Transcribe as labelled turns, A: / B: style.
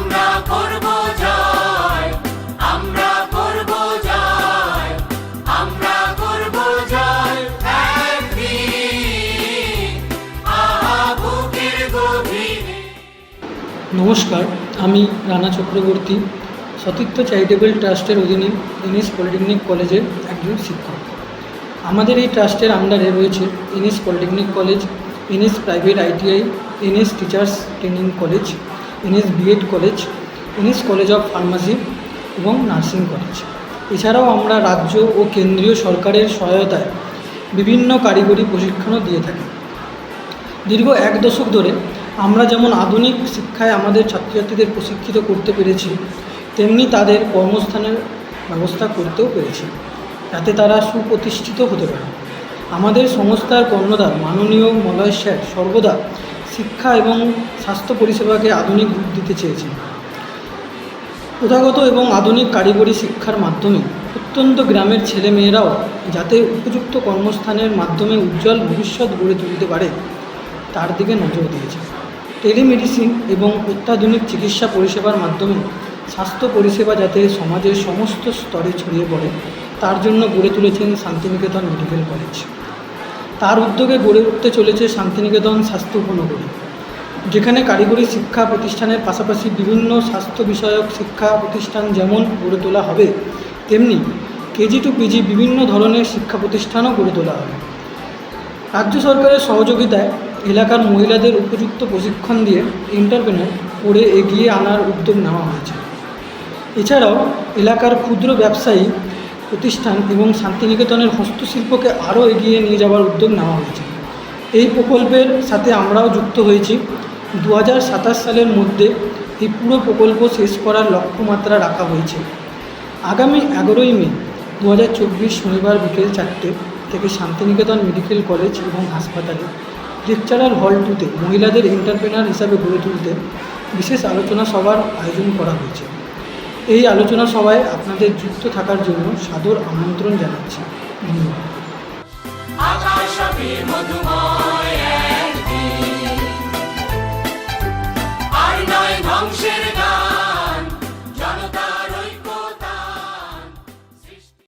A: আমরা করব জয়, আমরা করব জয়, আমরা করব জয় নমস্কার, আমি রানা চক্রবর্তী, সতীর্থ চ্যারিটেবল ট্রাস্টের অধীনে এনএস পলিটেকনিক কলেজের একজন শিক্ষক। আমাদের এই ট্রাস্টের আন্ডারে রয়েছে NS polytechnic college, NS private ITI NS teachers training college NS BEd college NS college of pharmacy এবং নার্সিং কলেজ এছাড়াও আমরা রাজ্য ও কেন্দ্রীয় সরকারের সহায়তায় বিভিন্ন কারিগরি প্রশিক্ষণও দিয়ে থাকি। দীর্ঘ এক দশক ধরে আমরা যেমন আধুনিক শিক্ষায় আমাদের ছাত্রছাত্রীদের প্রশিক্ষিত করতে পেরেছি, তেমনি তাদের কর্মস্থানের ব্যবস্থা করতেও পেরেছি, যাতে তারা সুপ্রতিষ্ঠিত হতে পারে। আমাদের সংস্থার কর্ণধার মাননীয় মলয় স্যার সর্বদা শিক্ষা এবং স্বাস্থ্য পরিষেবাকে আধুনিক রূপ দিতে চেয়েছেন প্রথাগত এবং আধুনিক কারিগরি শিক্ষার মাধ্যমে অত্যন্ত গ্রামের ছেলেমেয়েরাও যাতে উপযুক্ত কর্মস্থানের মাধ্যমে উজ্জ্বল ভবিষ্যৎ গড়ে তুলতে পারে, তার দিকে নজর দিয়েছে। টেলিমেডিসিন এবং অত্যাধুনিক চিকিৎসা পরিষেবার মাধ্যমে স্বাস্থ্য পরিষেবা যাতে সমাজের সমস্ত স্তরে ছড়িয়ে পড়ে, তার জন্য গড়ে তুলেছেন শান্তিনিকেতন মেডিকেল কলেজ। তার উদ্যোগে গড়ে উঠতে চলেছে শান্তিনিকেতন স্বাস্থ্য উপনগরী, যেখানে কারিগরি শিক্ষা প্রতিষ্ঠানের পাশাপাশি বিভিন্ন স্বাস্থ্য বিষয়ক শিক্ষা প্রতিষ্ঠান যেমন গড়ে তোলা হবে, তেমনি কেজি টু পিজি বিভিন্ন ধরনের শিক্ষা প্রতিষ্ঠানও গড়ে তোলা হবে। রাজ্য সরকারের সহযোগিতায় এলাকার মহিলাদের উপযুক্ত প্রশিক্ষণ দিয়ে এন্টারপ্রেনার করে এগিয়ে আনার উদ্যোগ নেওয়া হয়েছে। এছাড়াও এলাকার ক্ষুদ্র ব্যবসায়ী প্রতিষ্ঠান এবং শান্তিনিকেতনের হস্তশিল্পকে আরও এগিয়ে নিয়ে যাওয়ার উদ্যোগ নেওয়া হয়েছে। এই প্রকল্পের সাথে আমরাও যুক্ত হয়েছি। দু হাজার সাতাশ সালের মধ্যে এই পুরো প্রকল্প শেষ করার লক্ষ্যমাত্রা রাখা হয়েছে। আগামী এগারোই মে দু হাজার চব্বিশ শনিবার বিকেল চারটে থেকে শান্তিনিকেতন মেডিকেল কলেজ এবং হাসপাতালে লেকচারার হল টুতে মহিলাদের এন্টারপ্রেনার হিসাবে গড়ে তুলতে বিশেষ আলোচনা সভার আয়োজন করা হয়েছে। এই আলোচনা সভায় আপনাদের যুক্ত থাকার জন্য সাদর আমন্ত্রণ জানাচ্ছি। ধন্যবাদ।